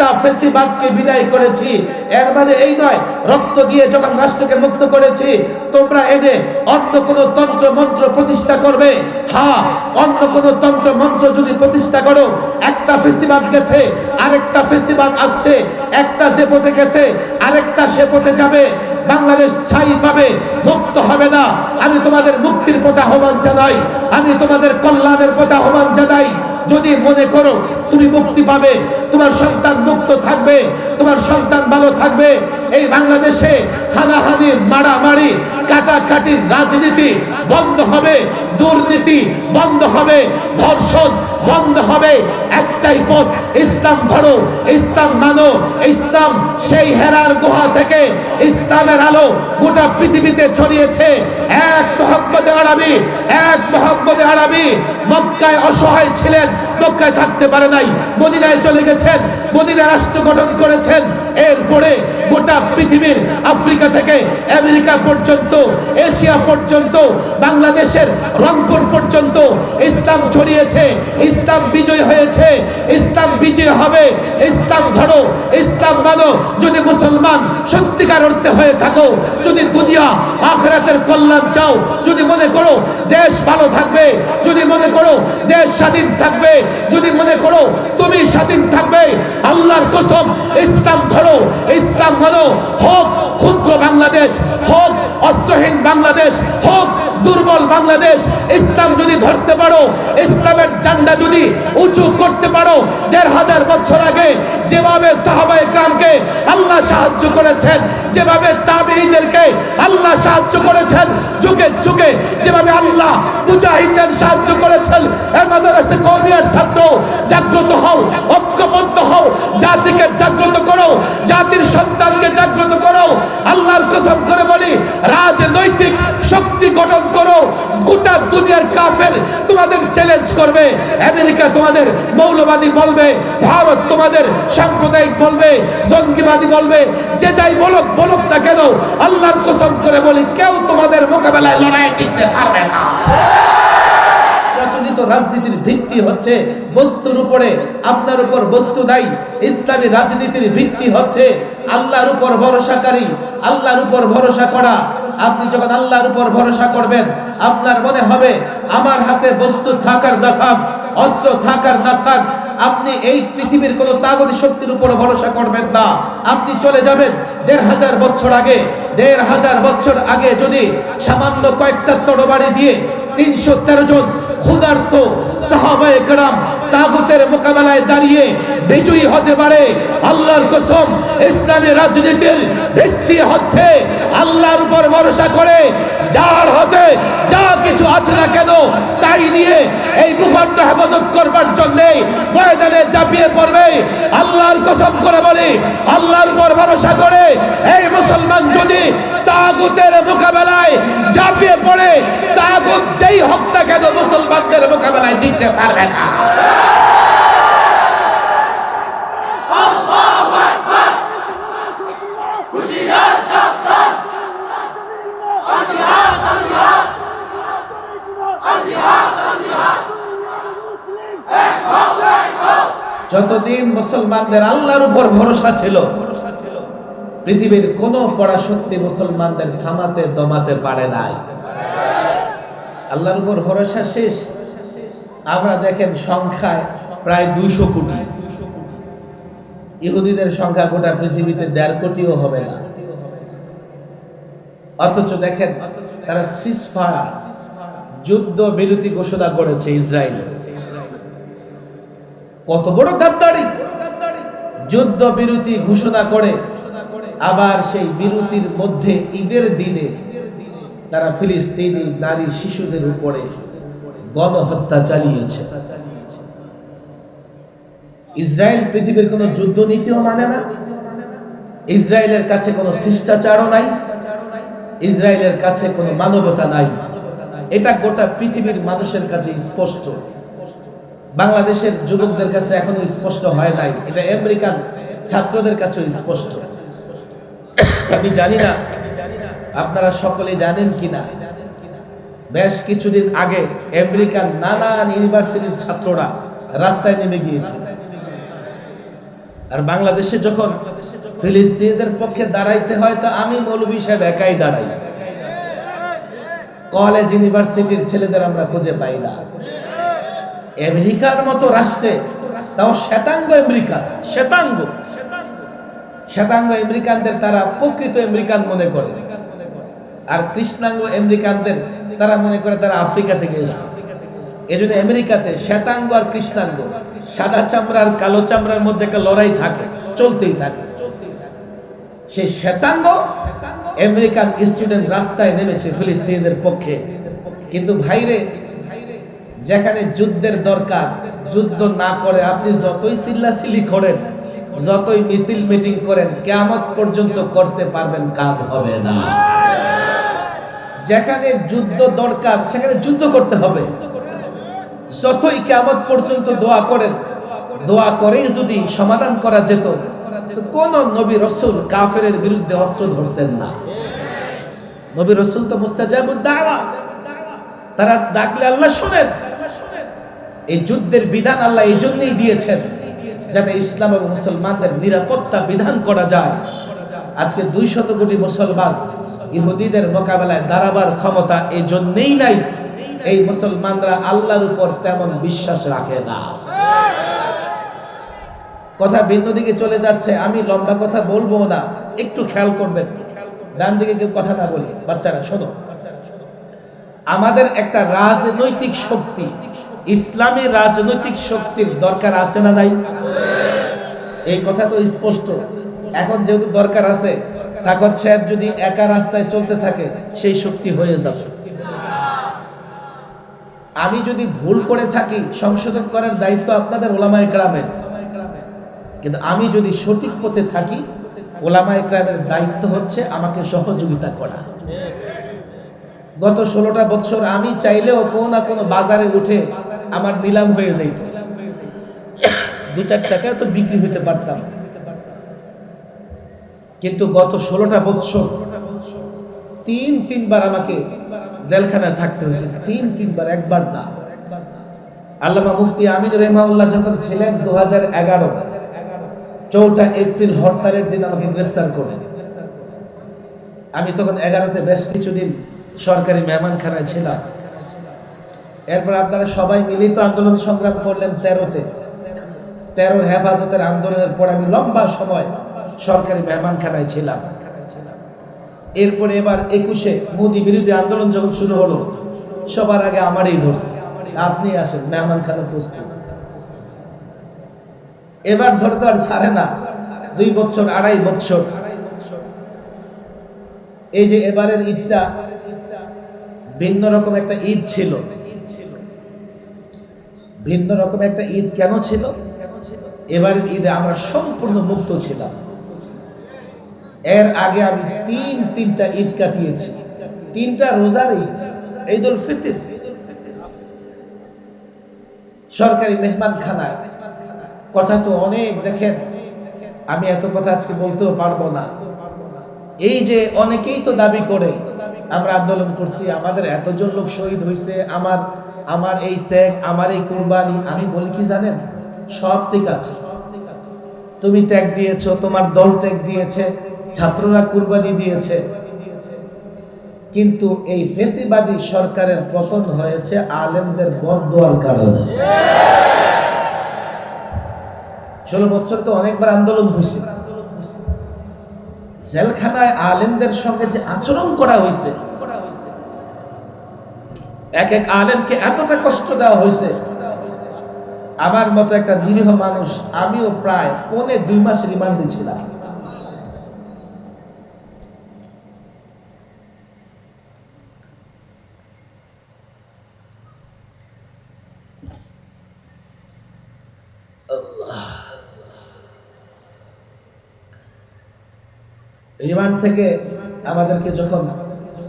একটা ফেসিবাদকে বিদায় করেছি। এর মানে এই নয়, রক্ত দিয়ে যখন রাষ্ট্রকে মুক্ত করেছি, তোমরা এনে অন্য কোনো তন্ত্র, মন্ত্র প্রতিষ্ঠা করবে। হ্যাঁ অন্য কোনো তন্ত্র, মন্ত্র যদি প্রতিষ্ঠা করো, একটা ফেসিবাদ গেছে, আরেকটা ফেসিবাদ আসছে, একটা যে পথে গেছে, আরেকটা সে পথে যাবে। বাংলাদেশ ছাই পাবে মুক্ত হবে না। আমি তোমাদের মুক্তির পথে আহ্বান জানাই। আমি তোমাদের কল্যাণের পথে আহ্বান জানাই। যদি মনে করো তুমি মুক্তি পাবে। তোমার সন্তান মুক্ত থাকবে। তোমার সন্তান ভালো থাকবে। এই বাংলাদেশে হানাহানি, মারামারি কাটাকাটির রাজনীতি বন্ধ হবে, দুর্নীতি বন্ধ হবে, ধর্ষণ বন্ধ হবে। একটাই পথ, ইসলাম ধরো, ইসলাম মানো, ইসলাম সেই হেরার গুহা থেকে ইসলামের আলো গোটা পৃথিবীতে ছড়িয়েছে। এক মোহাম্মদে আরবি, এক মোহাম্মদে আরবি মক্কায় অসহায় ছিলেন মক্কায় থাকতে পারে নাই। মদিনায় চলে গেছেন, মদিনা রাষ্ট্র গঠন করেছেন। এরপরে গোটা পৃথিবীর আফ্রিকা থেকে আমেরিকা পর্যন্ত, এশিয়া পর্যন্ত, বাংলাদেশের রংপুর পর্যন্ত ইসলাম ছড়িয়েছে, ইসলাম বিজয় হয়েছে, ইসলাম বিজয় হবে, ইসলাম ধরো, ইসলাম মানো। যদি মুসলমান সত্যিকার অর্থে হয়ে থাকো, যদি দুনিয়া আখরাতের কল্যাণ চাও, যদি মনে করো দেশ ভালো থাকবে, যদি মনে করো দেশ স্বাধীন থাকবে যদি মনে করো তুমি স্বাধীন থাকবে। আল্লাহর কসম, ইসলাম ধরো, ইসলাম মানো। হোক ক্ষুদ্র বাংলাদেশ, হোক অস্ত্রহীন বাংলাদেশ, হোক দুর্বল বাংলাদেশ, ইসলাম যদি ধরতে পারো, ইসলামের চান্ডা যদি উঁচু করতে পারো, দেড় হাজার বছর আগে যেভাবে সাহাবাই গ্রামকে আল্লাহ সাহায্য করেছেন, যেভাবে তাবিদেরকে আল্লাহ সাহায্য করেছেন, যুগে যুগে যেভাবে আল্লাহ মুজাহিদদের সাহায্য করেছেন, এর মাদ্রাসা কৌমিয়ার ছাত্র জাগ্রত হও ঐক্যবদ্ধ হও, জাতিকে জাগ্রত করো, জাতির সন্তানকে জাগ্রত করো, আল্লাহর কসম করে বলি, রাজনৈতিক শক্তি গঠন করো, গোটা দুনিয়ার কাফের তোমাদের চ্যালেঞ্জ করবে, আমেরিকা তোমাদের মৌলবাদী বলবে, ভারত তোমাদের সাম্প্রদায়িক বলবে, জঙ্গিবাদী বলবে, যে যাই বলুক বলুক না কেন, আল্লাহর কসম করে বলি, কেউ তোমাদের মোকাবেলায় লড়াই টিকতে পারবে না। প্রচলিত রাজনীতির ভিত্তি হচ্ছে বস্তুর উপরে, আপনার উপর বস্তু নাই, ইসলামী রাজনীতির ভিত্তি হচ্ছে আল্লাহর উপর ভরসাকারী, আল্লাহর উপর ভরসা করা। আপনি যখন আল্লাহর উপর ভরসা করবেন, আপনার মনে হবে, আমার হাতে বস্তু থাকার না থাক, অস্ত্র থাকার না থাক, আপনি এই পৃথিবীর কোন তাগতি শক্তির উপর ভরসা করবেন না। আপনি চলে যাবেন দেড় হাজার বছর আগে, দেড় হাজার বছর আগে যদি সামান্য কয়েকটা তরবারি দিয়ে তিনশো তেরো জন ক্ষুধার্ত সাহাবায়ে কেরাম তাগুতের মোকাবেলায় দাঁড়িয়ে বিজয়ী হতে পারে। আল্লাহর কসম, ইসলামী রাজনীতির ভিত্তি হচ্ছে আল্লাহর উপর ভরসা করে যার হাতে যা কিছু আছে না কেন তাই নিয়ে এই ভূখণ্ড হেফাজত করবার জন্য ময়দানে চাপিয়ে পড়বে। আল্লাহর কসম করে বলি, আল্লাহর উপর ভরসা করে এই মুসলমান যদি তাগুতের মোকাবেলায় ঝাঁপিয়ে পড়ে, তাগুত যেই হোক না কেন মুসলমানদের মোকাবেলায় দিতে পারবে না। যতদিন মুসলমানদের আল্লাহর উপর ভরসা ছিল, পৃথিবীর কোন পরাশক্তি মুসলমানদের থামাতে দমাতে পারে নাই। আল্লাহর উপর ভরসা শেষ। আমরা দেখেন সংখ্যায় প্রায় দুইশো কোটি। ইহুদিদের সংখ্যা গোটা পৃথিবীতে দেড় কোটিও হবে না। অথচ দেখেন তারা যুদ্ধ বিরতি ঘোষণা করেছে ইসরায়েল। কত বড় গাদ্দারি! যুদ্ধ বিরতি ঘোষণা করে আবার সেই বিরতির মধ্যে ঈদের দিনে তারা ফিলিস্তিনি নারী শিশুদের উপরে গণহত্যা চালিয়েছে। ইসরায়েল পৃথিবীর কোনো যুদ্ধ নীতিও মানে না। ইসরায়েলের কাছে কোনো শিষ্টাচারও নাই। ইসরায়েলের কাছে কোনো মানবতা নাই। এটা গোটা পৃথিবীর মানুষের কাছে স্পষ্ট। বাংলাদেশের যুবকদের কাছে এখনও স্পষ্ট হয় নাই। এটা আমেরিকান ছাত্রদের কাছেও স্পষ্ট। আমি জানি না। আপনারা সকলে জানেন কিনা? বেশ কিছুদিন আগে আমেরিকান নানান ইউনিভার্সিটির ছাত্ররা রাস্তায় নেমে গিয়েছে। আর বাংলাদেশে যখন ফিলিস্তিনিদের পক্ষে দাঁড়াইতে হয়, তো আমি মৌলবী সাহেব একাই দাঁড়াই। কলেজ, ইউনিভার্সিটির ছেলেদের আমরা খুঁজে পাই না। আমেরিকার মতো রাষ্ট্রে, তাও শ্বেতাঙ্গ আমেরিকা শ্বেতাঙ্গ। শ্বেতাঙ্গ আমেরিকানদের তারা প্রকৃত আমেরিকান মনে করে। আর কৃষ্ণাঙ্গ আমেরিকানদের তারা মনে করে তারা আফ্রিকা থেকে এসেছে। জন্য আমেরিকাতে শ্বেতাঙ্গ আর কৃষ্ণাঙ্গ, সাদা চামড়া আর কালো চামড়ার মধ্যে একটা লড়াই থাকে, চলতেই থাকে। সেই শ্বেতাঙ্গ আমেরিকান স্টুডেন্ট রাস্তায় নেমেছে ফিলিস্তিনিদের পক্ষে। কিন্তু ভাইরে, যেখানে যুদ্ধের দরকার, যুদ্ধ না করে আপনি যতই চিল্লাচিল্লি করেন যতই মিছিল মিটিং করেন কেমন পর্যন্ত করতে পারবেন, কাজ হবে না। যেখানে যুদ্ধ দরকার, সেখানে যুদ্ধ করতে হবে। যতই কেমন পর্যন্ত দোয়া করেন, দোয়া করেই যদি সমাধান করা যেত কোন নবী রসুল কাফের বিরুদ্ধে অস্ত্র ধরতেন না। নবী রসুল তো মুস্তাজাবুদ দাওয়া। তারা ডাকলে আল্লাহ শুনেন। এই যুদ্ধের বিধান আল্লাহ এই জন্যই দিয়েছেন, যাতে ইসলাম এবং মুসলমানদের নিরাপত্তা বিধান করা যায়। আজকে দুই শত কোটি মুসলমান ইহুদিদের মোকাবেলায় দাঁড়াবার ক্ষমতা এই জন্যেই নাই। এই মুসলমানরা আল্লাহর উপর তেমন বিশ্বাস রাখে না। কথা ভিন্ন দিকে চলে যাচ্ছে, আমি লম্বা কথা বলব না, একটু খেয়াল করবেন। ডান দিকে কেউ কথা না বলি, বাচ্চারা, শোনো। আমাদের একটা রাজনৈতিক শক্তি, ইসলামী রাজনৈতিক শক্তির দরকার আছে না নাই? এই কথা তো স্পষ্ট। এখন যেহেতু দরকার আছে সাকত সাহেব যদি একা রাস্তায় চলতে থাকে, সেই শক্তি হয়ে যাবে। আমি যদি ভুল করে থাকি, সংশোধন করার দায়িত্ব আপনাদের ওলামায় গ্রামের কিন্তু আমি যদি সঠিক পথে থাকি, ওলামায় গ্রামের দায়িত্ব হচ্ছে আমাকে সহযোগিতা করা। গত ষোলোটা বছর আমি চাইলেও কোনো না কোনো বাজারে উঠে আমার নিলাম হয়ে যাইত। দু চার টাকায় তো বিক্রি হইতে পারতাম। কিন্তু গত ষোলোটা বছর তিন, তিনবার আমাকে জেলখানায় থাকতে হয়েছে। তিন, তিনবার, একবার না। আল্লামা মুফতি আমিন রেহমাউল্লাহ যখন ছিলেন দু হাজার এগারো, চৌঠা এপ্রিল হরতালের দিন আমাকে গ্রেফতার করে। আমি তখন এগারোতে বেশ কিছুদিন সরকারি মেহমানখানায় ছিলাম। এরপর আপনারা সবাই মিলিত আন্দোলন সংগ্রাম করলেন তেরোতে। তেরোর হেফাজতের আন্দোলনের পর আমি লম্বা সময় সরকারি মেহমানখানায় ছিলাম। এরপরে এবার একুশে মোদী বিরোধী আন্দোলন যখন শুরু হলো, সবার আগে আমারই ধরছে আপনি আসেন, মেহমানখানা প্রস্তুত। এবার ধরে তো আর ছাড়ে না, দুই বছর আড়াই বছর এই যে এবারের ঈদটা ভিন্ন রকম একটা ঈদ ছিল। ভিন্ন রকম একটা ঈদ কেন ছিল? এবারের ঈদে আমরা সম্পূর্ণ মুক্ত ছিলাম। এর আগে আমি তিন, তিনটা ঈদ কাটিয়েছি। তিনটা রোজার ঈদ ঈদ উল ফিতর। সরকারি মেহমান খানায় কথা তো অনেক, দেখেন, আমি এত কথা আজকে বলতেও পারব না। এই যে অনেকেই তো দাবি করে, আমরা আন্দোলন করছি, আমাদের এতজন লোক শহীদ হয়েছে আমার আমার এই ত্যাগ, আমার এই কুরবানি, আমি বলি কি জানেন? সব ঠিক আছে। তুমি ত্যাগ দিয়েছ, তোমার দল ত্যাগ দিয়েছে ছাত্ররা কুরবানি দিয়েছে। কিন্তু এই ফেসিবাদী সরকারের পতন হয়েছে আলেমদের বদোয়ার কারণে। ষোলো বছর তো অনেকবার আন্দোলন হয়েছে। জেলখানায় আলেমদের সঙ্গে যে আচরণ করা হয়েছে, এক এক আলেমকে এতটা কষ্ট দেওয়া হয়েছে। আমার মতো একটা নিরীহ মানুষ, আমিও প্রায় পৌনে দুই মাস রিমান্ডে ছিলাম। রিমান্ড থেকে আমাদেরকে যখন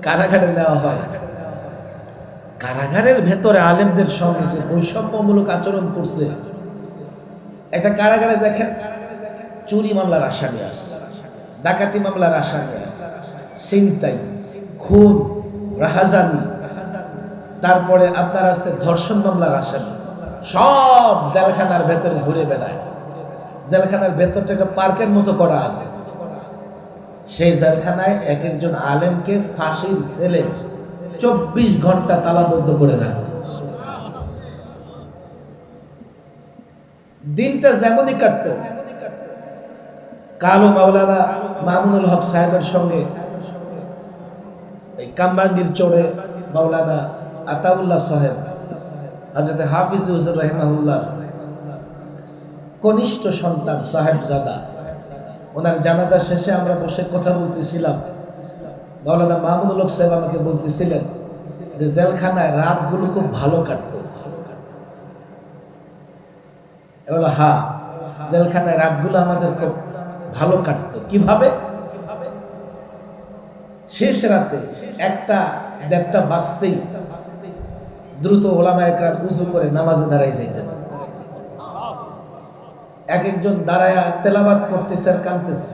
কারাগারে নেওয়া হয়, কারাগারের ভেতরে আলেমদের সঙ্গে যে বৈষম্যমূলক আচরণ করছে একটা কারাগারে দেখেন, চুরি মামলার আসামি আস ডাকাতি মামলার আসামি আস চিন্তাই খুন, রাহাজানি, তারপরে আপনার আছে ধর্ষণ মামলার আসামি, সব জেলখানার ভেতরে ঘুরে বেড়ায়। জেলখানার ভেতরটা একটা পার্কের মতো করা আছে। সেই জেলখানায় এক একজন আলেমকে ফাঁসির ছেলে চব্বিশ ঘণ্টা তালাবদ্ধ করে রাখত। দিনটা যেমনই কাটত, কালো মাওলানা মামুনুল হক সাহেবের সঙ্গে এই কামরাঙ্গির চড়ে মাওলানা আতাউল্লাহ সাহেব, হাজরতে হাফিজ রহিমাহুল্লাহ, কনিষ্ঠ সন্তান সাহেব জাদা ওনার জানাজা শেষে আমরা বসে কথা বলতেছিলাম। মাওলানা মামুনুল হক সাহেব আমাকে বলতেছিলেন যে, জেলখানায় রাতগুলো খুব ভালো কাটত। এবার হা, জেলখানায় রাতগুলো আমাদের খুব ভালো কাটতো। কীভাবে? শেষ রাতে একটা দেড়টা বাঁচতেই দ্রুত ওলামা একরাম উজু করে নামাজে দাঁড়াই যাইতেন। এক একজন দাঁড়ায়া তেলাবাদ করতেছে আর কাঁদতেছে।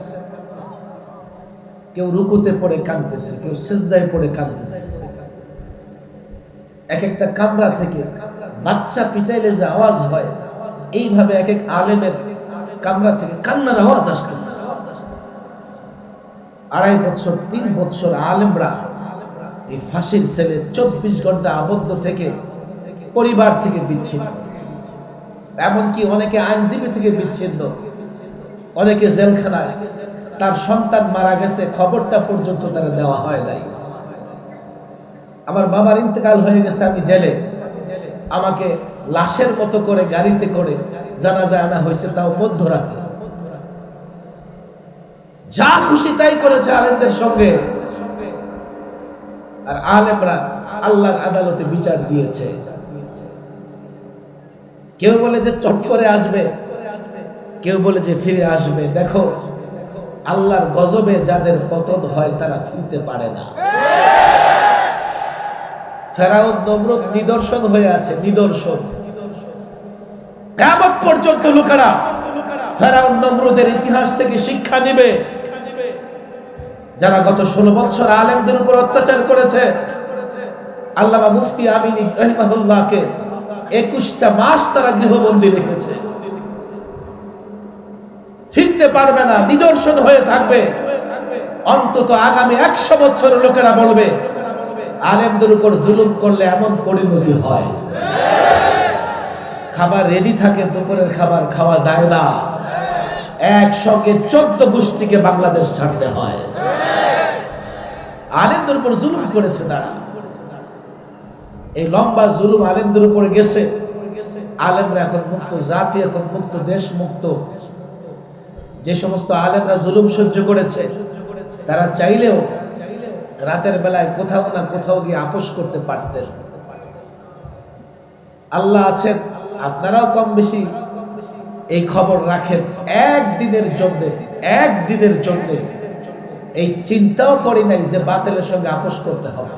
কেউ রুকুতে পড়ে কাঁদতেছে, কেউ সেজদায় পড়ে কাঁদতেছে। এক একটা কামরা থেকে বাচ্চা পিটাইলে যে আওয়াজ হয়, এইভাবে এক এক আলেমের কামরা থেকে কান্নার আওয়াজ আসতেছে। আড়াই বছর, তিন বছর আলেমরা এই ফাঁসির ছেলে চব্বিশ ঘণ্টা আবদ্ধ থেকে পরিবার থেকে বিচ্ছিন্ন। এমনকি অনেকে আইনজীবী থেকে বিচ্ছিন্ন। অনেকে জেলখানায়। তার সন্তান মারা গেছে, খবরটা পর্যন্ত তারা দেওয়া হয় নাই। আমার বাবার ইন্তেকাল হয়ে গেছে, আমি জেলে। আমাকে লাশের মতো করে গাড়িতে করে জানাজা আনা হয়েছে, তাও মধ্যরাতে। যা খুশি তাই করেছে আলেমদের সঙ্গে। আর আলেমরা আল্লাহর আদালতে বিচার দিয়েছে। কেউ বলে যে চট করে আসবে, কেউ বলে যে ফিরে আসবে। দেখো, আল্লাহর গজবে যাদের পতন হয় তারা ফিরতে পারে না। ফেরাউন নমরুদ নিদর্শন হয়ে আছে, নিদর্শন। কেমন পর্যন্ত লোকেরা ফেরাউন নমরুদের ইতিহাস থেকে শিক্ষা নিবে। যারা গত ষোলো বছর আলেমদের উপর অত্যাচার করেছে, আল্লামা মুফতি আমিনী রহিমাহুল্লাহকে একুশটা মাস তারা গৃহবন্দী রেখেছে। ফিরতে পারবে না, নিদর্শন হয়ে থাকবে। অন্তত আগামী একশো বছর লোকেরা বলবে, আলেমদের উপর জুলুম করলে এমন পরিণতি হয়। খাবার রেডি থাকে, দুপুরের খাবার খাওয়া যায় না। একসঙ্গে চোদ্দ গোষ্ঠীকে বাংলাদেশ ছাড়তে হয়। আলেমদের উপর জুলুম করেছে তারা। এই লম্বা জুলুম আলেমদের উপরে গেছে। আলেমরা এখন মুক্ত, জাতি এখন মুক্ত, দেশ মুক্ত। যে সমস্ত আলেমরা জুলুম সহ্য করেছে, তারা চাইলেও রাতের বেলায় কোথাও না কোথাও গিয়ে আপোষ করতে পারতেন। আল্লাহ আছেন, আপনারাও কম বেশি এই খবর রাখেন। একদিনের জন্য একদিনের জন্য। এই চিন্তাও করি নাই যে বাতিলের সঙ্গে আপোষ করতে হবে।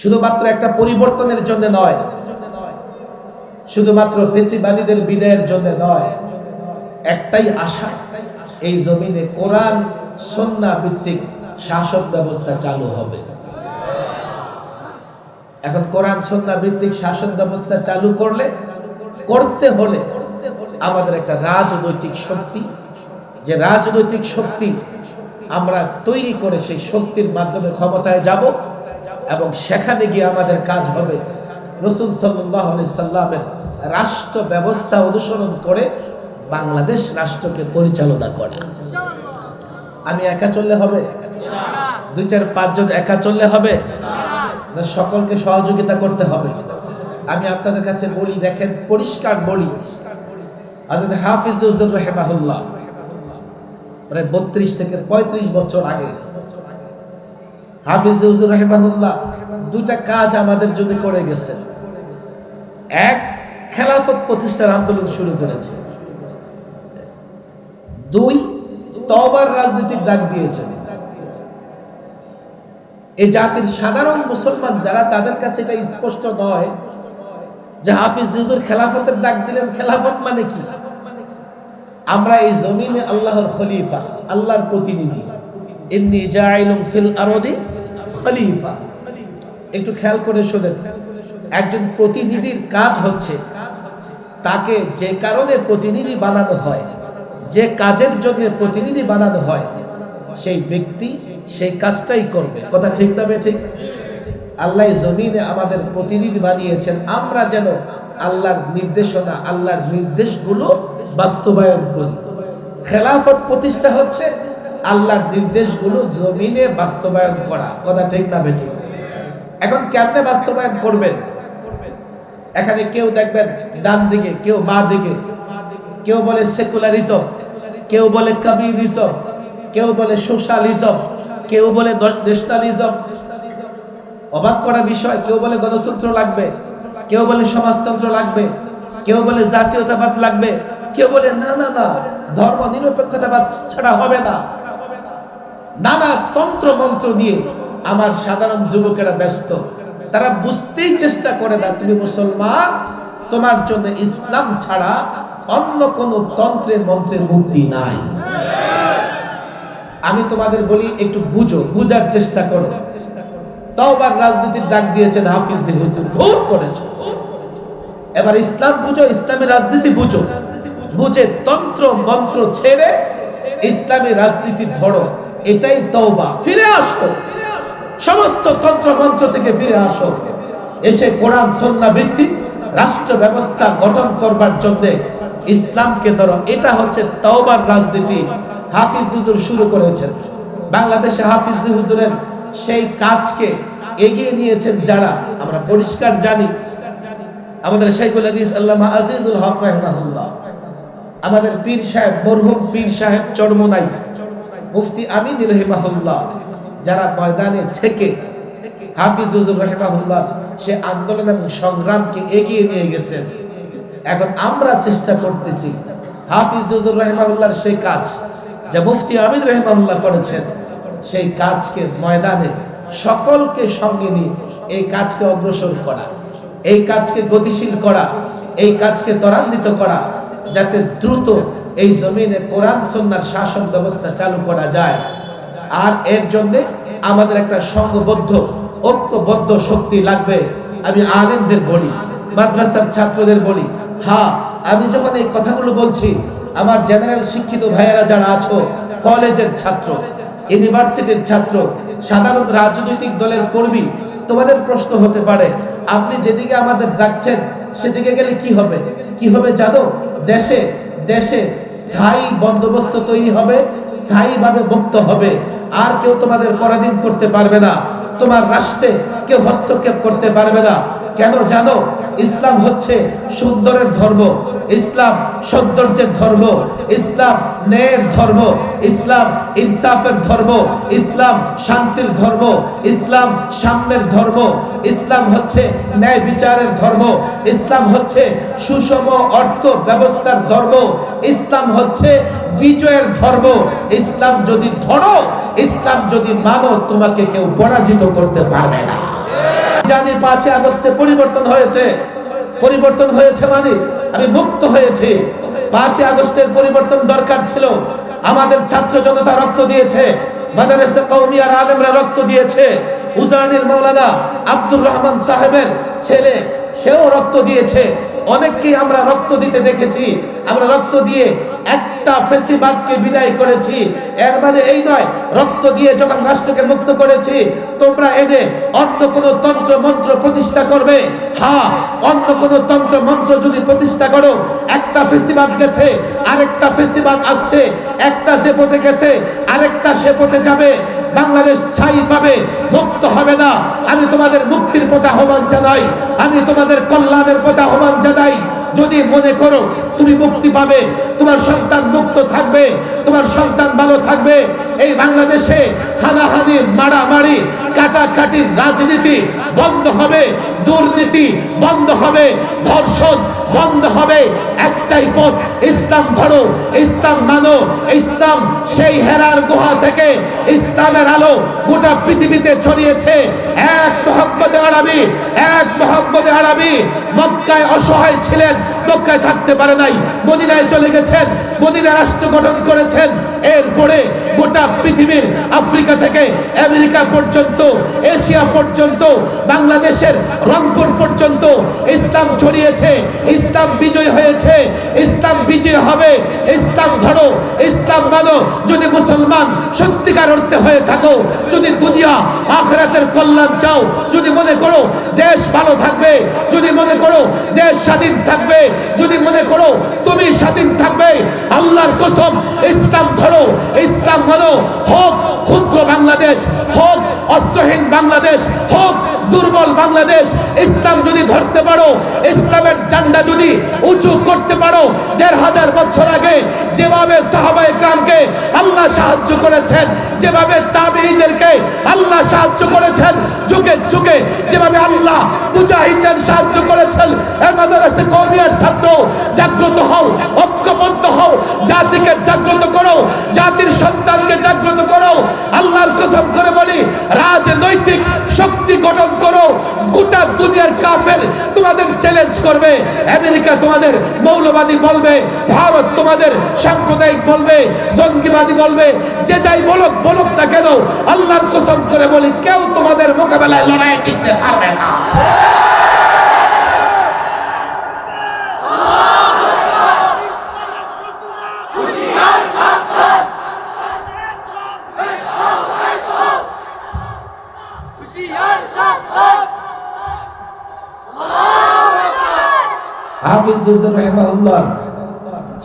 শুধুমাত্র একটা পরিবর্তনের জন্য নয়। শুধুমাত্র ফেসিবাদীদের বিদায়ের জন্য নয়। একটাই আশা, এই জমিনে কোরআন, সন্না ভিত্তিক শাসক ব্যবস্থা চালু হবে। এখন কোরআন, সন্না ভিত্তিক শাসন ব্যবস্থা চালু করলে, করতে হলে আমাদের একটা রাজনৈতিক শক্তি, যে রাজনৈতিক শক্তি আমরা তৈরি করে সেই শক্তির মাধ্যমে ক্ষমতায় যাব। এবং সেখানে গিয়ে আমাদের কাজ হবে। রসুল সাল্লাহ সাল্লামের রাষ্ট্র ব্যবস্থা অনুসরণ করে বাংলাদেশ রাষ্ট্রকে পরিচালনা করা। আমি একা চললে হবে? দুই চার পাঁচজন একা চললে হবে? সকলকে সহযোগিতা করতে হবে। আমি আপনাদের কাছে বলি, দেখেন, পরিষ্কার বলি। আজাদ হাফিজ হুজুর রহেমাহুল্লাহ, প্রায় বত্রিশ থেকে পঁয়ত্রিশ বছর আগে দুটা কাজ আমাদের জন্য করে গেছেন। এক, খেলাফত প্রতিষ্ঠার আন্দোলন শুরু করেছে। দুই তবার রাজনীতির ডাক দিয়েছেন। এই জাতির সাধারণ মুসলমান যারা, তাদের কাছে এটা স্পষ্ট নয় যে হাফিজ হুজুর খেলাফতের ডাক দিলেন। খেলাফত মানে কি? আমরা এই জমিনে আল্লাহর খলিফা, আল্লাহর প্রতিনিধি। ইন্নি জাইলুম ফিল আরদি খলিফা। একটু খেয়াল করে শোনেন। একজন প্রতিনিধির কাজ হচ্ছে তাকে যে কারণে প্রতিনিধি বানানো হয়, যে কাজের জন্য প্রতিনিধি বানানো হয়, সেই ব্যক্তি সেই কাজটাই করবে। কথা ঠিক না ঠিক আল্লাহ জমিনে আমাদের প্রতিনিধি বানিয়েছেন। আমরা যেন আল্লাহর নির্দেশনা, আল্লাহর নির্দেশগুলো বাস্তবায়ন করি। খেলাফত প্রতিষ্ঠা হচ্ছে আল্লাহর নির্দেশগুলো জমিনে বাস্তবায়ন করা। কথা ঠিক না বেঠিক এখন কেমনে বাস্তবায়ন করবেন? এখানে কেউ দেখবেন ডান দিকে, কেউ মা দিকে। কেউ বলে সেকুলারিজম, কেউ বলে কমিউনিজম, কেউ বলে সোশ্যালিজম, কেউ বলে ন্যাশনালিজম। অবাক করা বিষয়, কেউ বলে গণতন্ত্র লাগবে, কেউ বলে সমাজতন্ত্র লাগবে, কেউ বলে জাতীয়তাবাদ লাগবে। কেউ বলে, না না না, ধর্ম নিরপেক্ষতাবাদ ছাড়া হবে না। নানা তন্ত্র মন্ত্র দিয়ে আমার সাধারণ যুবকেরা ব্যস্ত। তারা বুঝতেই চেষ্টা করে না, তুমি মুসলমান, তোমার জন্য ইসলাম ছাড়া অন্য কোন তন্ত্রে, মন্ত্রে মুক্তি নাই। আমি তোমাদের বলি, একটু বুঝো, বুঝার চেষ্টা করো। তওবার রাজনীতির ডাক দিয়েছেন হাফিজ হুজুর, ভুল করেছ। এবার ইসলাম বুঝো, ইসলামের রাজনীতি বুঝো। বুঝে তন্ত্র মন্ত্র ছেড়ে ইসলামী রাজনীতি ধরো এটাই তওবা। ফিরে আসো। সমস্ত তন্ত্র মন্ত্র থেকে ফিরে আসো। এসে কোরআন সন্না ভিত্তিক রাষ্ট্র ব্যবস্থা গঠন করবার জন্য ইসলামকে ধরো। এটা হচ্ছে তওবার রাজনীতি। হাফিজ হুজুর শুরু করেছেন। বাংলাদেশে হাফিজ হুজুরের সেই কাজকে এগিয়ে নিয়েছেন যারা, আমরা পরিষ্কার জানি। আমাদের শাইখুল হাদিস আল্লাহ আজিজুল হক রাহমাহুল্লাহ। আমাদের পীর সাহেব, মরহুম পীর সাহেব চরমনাই মুফতি আমিন রহিমাহুল্লাহ, যারা ময়দানে থেকে হাফিজ হুজুর রহিমাহুল্লাহ, সে আন্দোলন এবং সংগ্রামকে এগিয়ে নিয়ে গেছেন। এখন আমরা চেষ্টা করতেছি হাফিজ হুজুর রহিমাহুল্লাহর সেই কাজ যা মুফতি আমিন রহিমাহুল্লাহ করেছেন। সেই কাজকে ময়দানে সকলকে সঙ্গে নিয়ে এই কাজকে অগ্রসর করা, এই কাজকে গতিশীল করা, এই কাজকে ত্বরান্বিত করা যাতে দ্রুত এই জমিনে কোরআন সন্ন্যার শাসন ব্যবস্থা চালু করা যায়। আর এর জন্য আমাদের একটা সংঘবদ্ধ, ঐক্যবদ্ধ শক্তি লাগবে, আমি আলেমদের বলি, মাদ্রাসার ছাত্রদের বলি। হ্যাঁ আমি যখন এই কথাগুলো বলছি, আমার জেনারেল শিক্ষিত ভাইয়েরা যারা আছো, কলেজের ছাত্র, ইউনিভার্সিটির ছাত্র, সাধারণ রাজনৈতিক দলের কর্মী, তোমাদের প্রশ্ন হতে পারে, আপনি যেদিকে আমাদের ডাকছেন, সেদিকে গেলে কি হবে? কি হবে জানো? দেশে দেশে স্থায়ী বন্দোবস্ত তৈরি হবে, স্থায়ীভাবে মুক্ত হবে। আর কেউ তোমাদের পরাধীন করতে পারবে না। তোমার রাষ্ট্রে কেউ হস্তক্ষেপ করতে পারবে না। কেন জানো? ইসলাম হচ্ছে সুন্দরের ধর্ম। ইসলাম সৌন্দর্যের ধর্ম। ইসলাম ন্যায়ের ধর্ম। ইসলাম ইনসাফের ধর্ম। ইসলাম শান্তির ধর্ম। ইসলাম সাম্যের ধর্ম। ইসলাম হচ্ছে ন্যায় বিচারের ধর্ম। ইসলাম হচ্ছে সুষম অর্থ ব্যবস্থার ধর্ম। ইসলাম হচ্ছে বিজয়ের ধর্ম। ইসলাম যদি ধরো, ইসলাম যদি মানো, তোমাকে কেউ পরাজিত করতে পারবে না। জানি পাঁচই আগস্টে পরিবর্তন হয়েছে। পরিবর্তন হয়েছে মানে? আমি মুক্ত হয়েছি। পাঁচই আগস্টের পরিবর্তন দরকার ছিল। আমাদের ছাত্র জনতা রক্ত দিয়েছে। মাদারেসা কৌমিয়ার আলেমরা রক্ত দিয়েছে। উজানির মৌলানা আব্দুর রহমান সাহেবের ছেলে, সেও রক্ত দিয়েছে। অনেককেই আমরা রক্ত দিতে দেখেছি। আমরা রক্ত দিয়ে একটা ফেসিবাদকে বিদায় করেছি। এর মানে এই নয়, রক্ত দিয়ে যখন রাষ্ট্রকে মুক্ত করেছি, তোমরা এনে অন্য কোনো তন্ত্র, মন্ত্র প্রতিষ্ঠা করবে। হ্যাঁ অন্য কোনো তন্ত্র, মন্ত্র যদি প্রতিষ্ঠা করো, একটা ফেসিবাদ গেছে, আরেকটা ফেসিবাদ আসছে, একটা যে পথে গেছে, আরেকটা সে পথে যাবে। বাংলাদেশ ছাই পাবে, মুক্ত হবে না। আমি তোমাদের মুক্তির পথে আহ্বান জানাই, আমি তোমাদের কল্যাণের পথে আহ্বান জানাই। যদি মনে করো তুমি মুক্তি পাবে, তোমার সন্তান মুক্ত থাকবে, তোমার সন্তান ভালো থাকবে। এই বাংলাদেশে হানাহানি, মারামারি কাটাকাটির রাজনীতি বন্ধ হবে, দুর্নীতি বন্ধ হবে, ধর্ষণ বন্ধ হবে। একটাই পথ, ইসলাম ধরো, ইসলাম মানো, ইসলাম সেই হেরার গুহা থেকে ইসলামের আলো গোটা পৃথিবীতে ছড়িয়েছে। এক মোহাম্মদ আরবি, এক মোহাম্মদ আরবি, মক্কায় অসহায় ছিলেন, মক্কায় থাকতে পারে নাই মদিনায় চলে গেছেন মদিনা রাষ্ট্র গঠন করেছেন। এরপরে গোটা পৃথিবীর আফ্রিকা থেকে আমেরিকা পর্যন্ত, এশিয়া পর্যন্ত, বাংলাদেশের রংপুর পর্যন্ত ইসলাম ছড়িয়েছে, ইসলাম বিজয় হয়েছে, ইসলাম বিজয় হবে, ইসলাম ধরো, ইসলাম মানো, যদি মুসলমান সত্যিকার অর্থে হয়ে থাকো, যদি দুনিয়া আখরাতের কল্যাণ চাও, যদি মনে করো দেশ ভালো থাকবে, যদি মনে করো দেশ স্বাধীন থাকবে, যদি মনে করো তুমি স্বাধীন থাকবে, আল্লাহর কসম, ইসলাম ধরো, ইসলাম মানো হোক, ক্ষুদ্র বাংলাদেশ হোক, অস্ত্রহীন বাংলাদেশ হোক, দুর্বল বাংলাদেশ, ইসলাম যদি ধরতে পারো, ইসলামের চান্ডা যদি আল্লাহ সাহায্য করেছেন। যেভাবে তাবিঈদেরকে আল্লাহ সাহায্য করেছেন, যুগে যুগে যেভাবে আল্লাহ মুজাহিদদের সাহায্য করেছেন, এর মাদ্রাসে কওমিয়ার ছাত্র, জাগ্রত হও, ঐক্যবদ্ধ হও, জাতিকে জাগ্রত করো, জাতির সন্তানকে জাগ্রত করো। আল্লাহর কসম করে বলি, রাজনৈতিক শক্তি গঠন করো গোটা দুনিয়ার কাফের তোমাদের চ্যালেঞ্জ করবে। আমেরিকা তোমাদের মৌলবাদী বলবে, ভারত তোমাদের সাম্প্রদায়িক বলবে, জঙ্গিবাদী বলবে, যে যাই বলক বলক না কেন, আল্লাহর কসম করে বলি, কেউ তোমাদের মোকাবেলায় লড়াই দিতে পারবে না।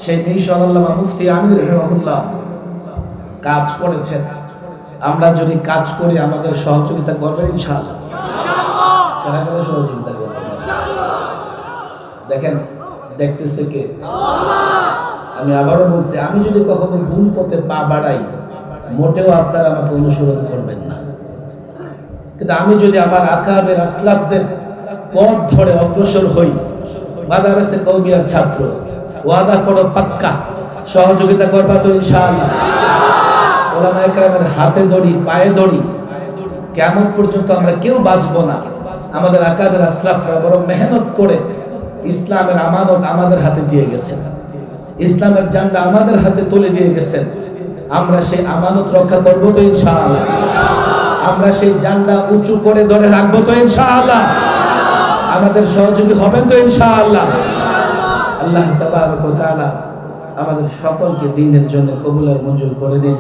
সেই মিশন আল্লামা মুফতি আমির কাজ করেছেন। আমরা যদি কাজ করি, আমাদের সহযোগিতা করবেন ইনশাআল্লাহ। সহযোগিতা করবেন? দেখেন, দেখতেছে কে? আমি আবারও বলছি, আমি যদি কখনো ভুল পথে পা বাড়াই, মোটেও আপনারা আমাকে অনুসরণ করবেন না। কিন্তু আমি যদি আমার আকাবের আসলাফদের পথ ধরে অগ্রসর হই মাদারাসে কৌমিয়ার ছাত্র। ওয়াদা করো পাক্কা। সহযোগিতা করবা তো ইনশাআল্লাহ। ওলামা একরামের হাতে দড়ি, পায়ে দড়ি। কেমন পর্যন্ত আমরা কেউ বাঁচবো না। আমাদের আকাবের আসলাফরা বড় মেহনত করে ইসলামের আমানত আমাদের হাতে দিয়ে গেছেন। ইসলামের জান্ডা আমাদের হাতে তুলে দিয়ে গেছেন। আমরা সেই আমানত রক্ষা করব তো ইনশাআল্লাহ। আমরা সেই জান্ডা উঁচু করে ধরে রাখব তো ইনশাআল্লাহ। আমাদের সহযোগী হবেন তো ইনশাআল্লাহ। আল্লাহ তাবারক ওয়া তাআলা আমাদের সকলকে দিনের জন্য কবুল আর মঞ্জুর করে দিন।